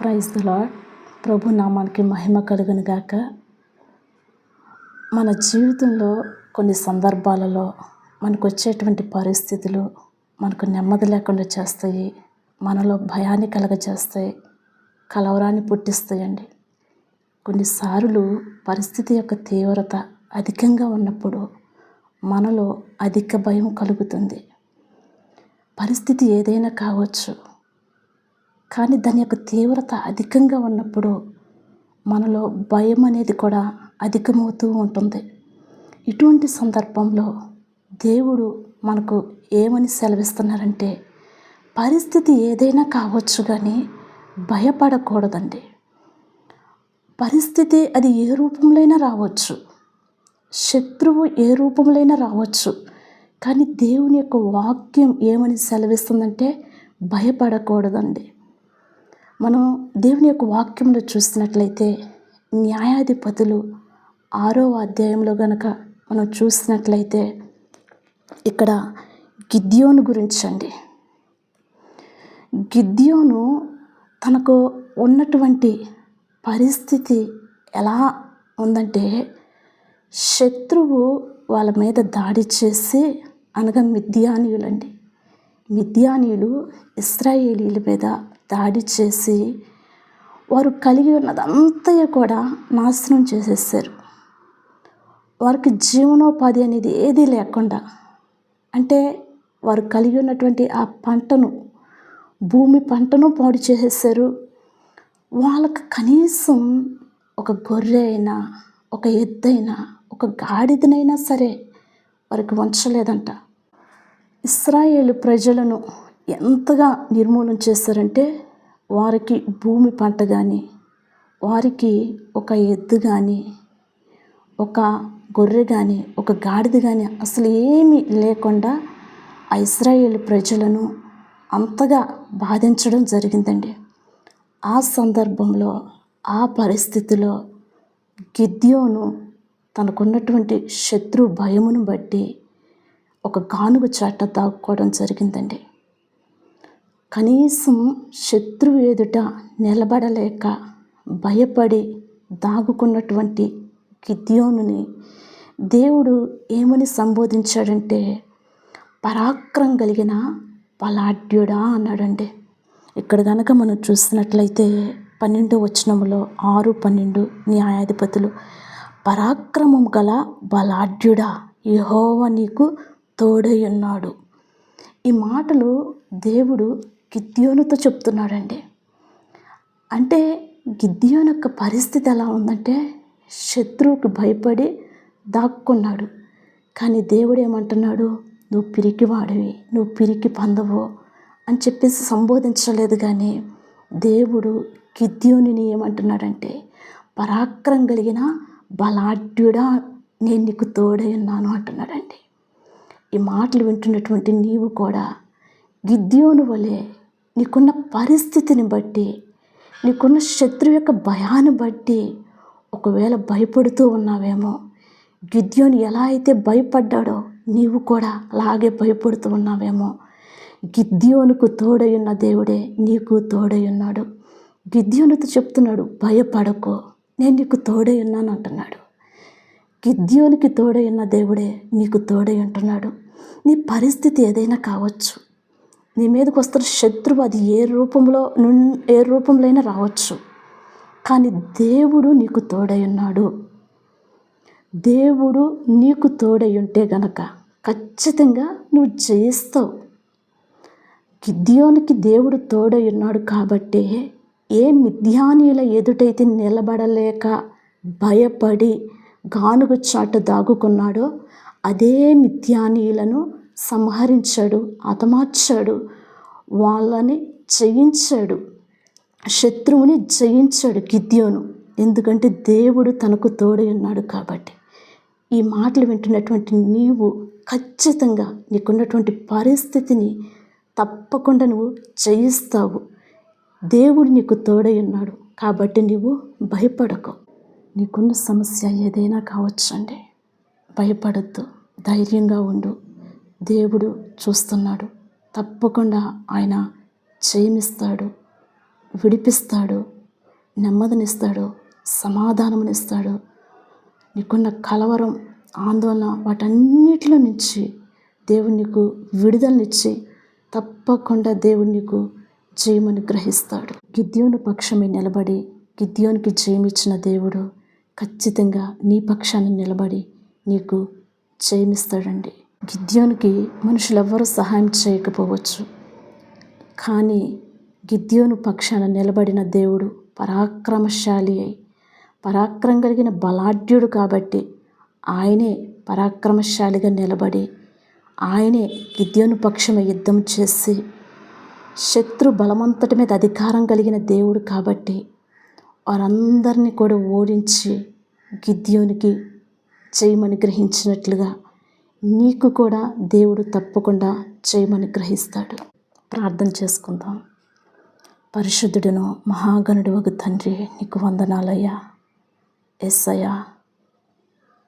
Praise lord ప్రభు నామానికి మహిమ కలుగును గాక. మన జీవితంలో కొన్ని సందర్భాలలో మనకు వచ్చేటువంటి పరిస్థితులు మనకు నెమ్మది లేకుండా చేస్తాయి మనలో భయాన్ని కలగజేస్తాయి కలవరాన్ని పుట్టిస్తాయండి. కొన్నిసార్లు పరిస్థితి యొక్క తీవ్రత అధికంగా ఉన్నప్పుడు మనలో అధిక భయం కలుగుతుంది. పరిస్థితి ఏదైనా కావచ్చు కానీ దాని యొక్క తీవ్రత అధికంగా ఉన్నప్పుడు మనలో భయం అనేది కూడా అధికమవుతూ ఉంటుంది. ఇటువంటి సందర్భంలో దేవుడు మనకు ఏమని సెలవిస్తున్నారంటే పరిస్థితి ఏదైనా కావచ్చు కానీ భయపడకూడదండి. పరిస్థితి అది ఏ రూపంలోనైనా రావచ్చు. శత్రువు ఏ రూపంలోనైనా రావచ్చు. కానీ దేవుని యొక్క వాక్యం ఏమని సెలవిస్తుందంటే భయపడకూడదండి. మనం దేవుని యొక్క వాక్యంలో చూసినట్లయితే న్యాయాధిపతులు ఆరో అధ్యాయంలో గనక మనం చూసినట్లయితే ఇక్కడ గిద్యోను గురించి అండి గిద్యోను తనకు ఉన్నటువంటి పరిస్థితి ఎలా ఉందంటే శత్రువు వాళ్ళ మీద దాడి చేసి అనగా మిథ్యానీయులండి మిథ్యానీయులు ఇస్రాయేలీల మీద దాడి చేసి వారు కలిగి ఉన్నదంతయు కూడా నాశనం చేసేసారు వారికి జీవనోపాధి అనేది ఏదీ లేకుండా అంటే వారు కలిగి ఉన్నటువంటి ఆ పంటను భూమి పంటను పాడు చేసేసారు వాళ్ళకి కనీసం ఒక గొర్రె అయినా ఒక ఎద్దైనా ఒక గాడిదనైనా సరే వారికి ఉంచలేదంట ఇస్రాయేల్ ప్రజలను ఎంతగా నిర్మూలన చేశారంటే వారికి భూమి పంట కానీ వారికి ఒక ఎద్దు కానీ ఒక గొర్రె కానీ ఒక గాడిద కానీ అసలు ఏమీ లేకుండా ఆ ఇస్రాయేల్ ప్రజలను అంతగా బాధించడం జరిగిందండి. ఆ సందర్భంలో ఆ పరిస్థితిలో గిద్యోను తనకున్నటువంటి శత్రు భయమును బట్టి ఒక గానుగు చాట దాక్కోవడం జరిగిందండి. కనీసం శత్రువు ఎదుట నిలబడలేక భయపడి దాగుకున్నటువంటి గిద్యోనుని దేవుడు ఏమని సంబోధించాడంటే పరాక్రమం కలిగిన బలాఢ్యుడా అన్నాడండి. ఇక్కడ కనుక మనం చూసినట్లయితే పన్నెండు వచనములో ఆరు పన్నెండు న్యాయాధిపతులు పరాక్రమం గల బలాఢ్యుడా యహోవ నీకు తోడై ఉన్నాడు. ఈ మాటలు దేవుడు గిద్యోనుతో చెప్తున్నాడండి. అంటే గిద్యోను యొక్క పరిస్థితి ఎలా ఉందంటే శత్రువుకి భయపడి దాక్కున్నాడు. కానీ దేవుడు ఏమంటున్నాడు? నువ్వు పిరికి వాడివి నువ్వు పిరికి పందవు అని చెప్పేసి సంబోధించలేదు కానీ దేవుడు గిద్యోనిని ఏమంటున్నాడంటే పరాక్రమం కలిగిన బలాఢ్యుడా నేను నీకు తోడై ఉన్నాను అంటున్నాడండి. ఈ మాటలు వింటున్నటువంటి నీవు కూడా గిద్యోను వలె నీకున్న పరిస్థితిని బట్టి నీకున్న శత్రువు యొక్క భయాన్ని బట్టి ఒకవేళ భయపడుతూ ఉన్నావేమో గిద్యోని ఎలా అయితే భయపడ్డాడో నీవు కూడా అలాగే భయపడుతూ ఉన్నావేమో గిద్యోనుకు తోడయున్న దేవుడే నీకు తోడై ఉన్నాడు గిద్యోనుతో చెప్తున్నాడు భయపడకు నేను నీకు తోడై ఉన్నాను అంటున్నాడు. గిద్యోనికి తోడై ఉన్న దేవుడే నీకు తోడై ఉంటున్నాడు నీ పరిస్థితి ఏదైనా కావచ్చు. నీ మీదకు వస్తున్న శత్రువు అది ఏ రూపంలో ఏ రూపంలో అయినా రావచ్చు. కానీ దేవుడు నీకు తోడై ఉన్నాడు. దేవుడు నీకు తోడై ఉంటే గనక ఖచ్చితంగా నువ్వు జయిస్తావు. గిద్యోనికి దేవుడు తోడై ఉన్నాడు కాబట్టి ఏ మిథ్యానీల ఎదుటైతే నిలబడలేక భయపడి గానుగు చాటు దాగుకున్నాడో అదే మిథ్యానీయులను సంహరించాడు హతమార్చాడు వాళ్ళని జయించాడు శత్రువుని జయించాడు గిద్యోను. ఎందుకంటే దేవుడు తనకు తోడై ఉన్నాడు కాబట్టి. ఈ మాటలు వింటున్నటువంటి నీవు ఖచ్చితంగా నీకున్నటువంటి పరిస్థితిని తప్పకుండా నువ్వు జయిస్తావు. దేవుడు నీకు తోడై ఉన్నాడు కాబట్టి నీవు భయపడకు. నీకున్న సమస్య ఏదైనా కావచ్చండి. భయపడద్దు. ధైర్యంగా ఉండు. దేవుడు చూస్తున్నాడు. తప్పకుండా ఆయన జయమిస్తాడు విడిపిస్తాడు నెమ్మదినిస్తాడు సమాధానమునిస్తాడు. నీకున్న కలవరం ఆందోళన వాటన్నిటిలో నుంచి దేవుడు నీకు విడుదలనిచ్చి తప్పకుండా దేవుడు నీకు జయమును గ్రహిస్తాడు. గిద్యోను పక్షమే నిలబడి గిద్యోనికి జయమిచ్చిన దేవుడు ఖచ్చితంగా నీ పక్షాన్ని నిలబడి నీకు జయమిస్తాడండి. గిద్యోనికి మనుషులెవ్వరూ సహాయం చేయకపోవచ్చు. కానీ గిద్యోను పక్షాన నిలబడిన దేవుడు పరాక్రమశాలి అయి పరాక్రమం కలిగిన బలాఢ్యుడు కాబట్టి ఆయనే పరాక్రమశాలిగా నిలబడి ఆయనే గిద్యోను పక్షమ యుద్ధం చేసి శత్రు బలమంతటి మీద అధికారం కలిగిన దేవుడు కాబట్టి వారందరినీ కూడా ఓడించి గిద్యోనికి చేయమని గ్రహించినట్లుగా నీకు కూడా దేవుడు తప్పకుండా చేయమని గ్రహిస్తాడు. ప్రార్థన చేసుకుందాం. పరిశుద్ధుడును మహాగణుడు ఒక తండ్రి నీకు వందనాలయ్యా. ఎస్సయ్యా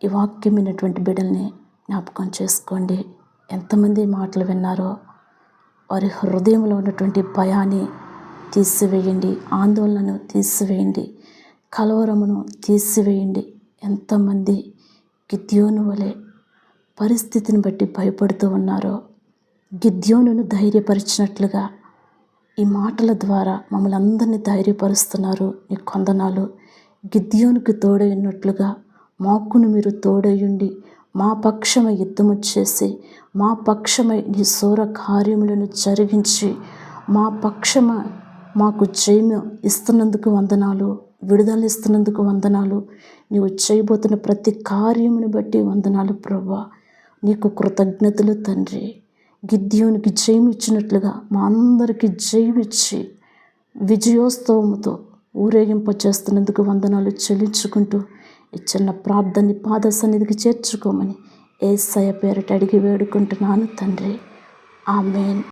ఈ వాక్యం విన్నటువంటి బిడ్డల్ని జ్ఞాపకం చేసుకోండి. ఎంతమంది మాటలు విన్నారో వారి హృదయంలో ఉన్నటువంటి భయాన్ని తీసివేయండి ఆందోళనను తీసివేయండి కలవరమును తీసివేయండి. ఎంతమంది గిద్యోను వలె పరిస్థితిని బట్టి భయపడుతూ ఉన్నారో. గిద్యోనును ధైర్యపరిచినట్లుగా ఈ మాటల ద్వారా మమ్మల్ని అందరినీ ధైర్యపరుస్తున్నారు నీ కొందనాలు. గిద్యోనికి తోడైనట్లుగా మాకును మీరు తోడయుండి మా పక్షమై యుద్ధము చేసి మా పక్షమై నీ సూర కార్యములను జరిగించి మా పక్షమ మాకు జయము ఇస్తున్నందుకు వందనాలు విడుదల ఇస్తున్నందుకు వందనాలు. నీవు చేయబోతున్న ప్రతి కార్యమును బట్టి వందనాలు ప్రభా నీకు కృతజ్ఞతలు తండ్రి. గిద్యోనికి జయం ఇచ్చినట్లుగా మా అందరికీ జయం ఇచ్చి విజయోత్సవంతో ఊరేగింప చేస్తున్నందుకు వందనాలు చెల్లించుకుంటూ ఈ చిన్న ప్రార్థనని పాద సన్నిధికి చేర్చుకోమని ఏసయ పేరిట అడిగి వేడుకుంటున్నాను తండ్రి. ఆమెన్.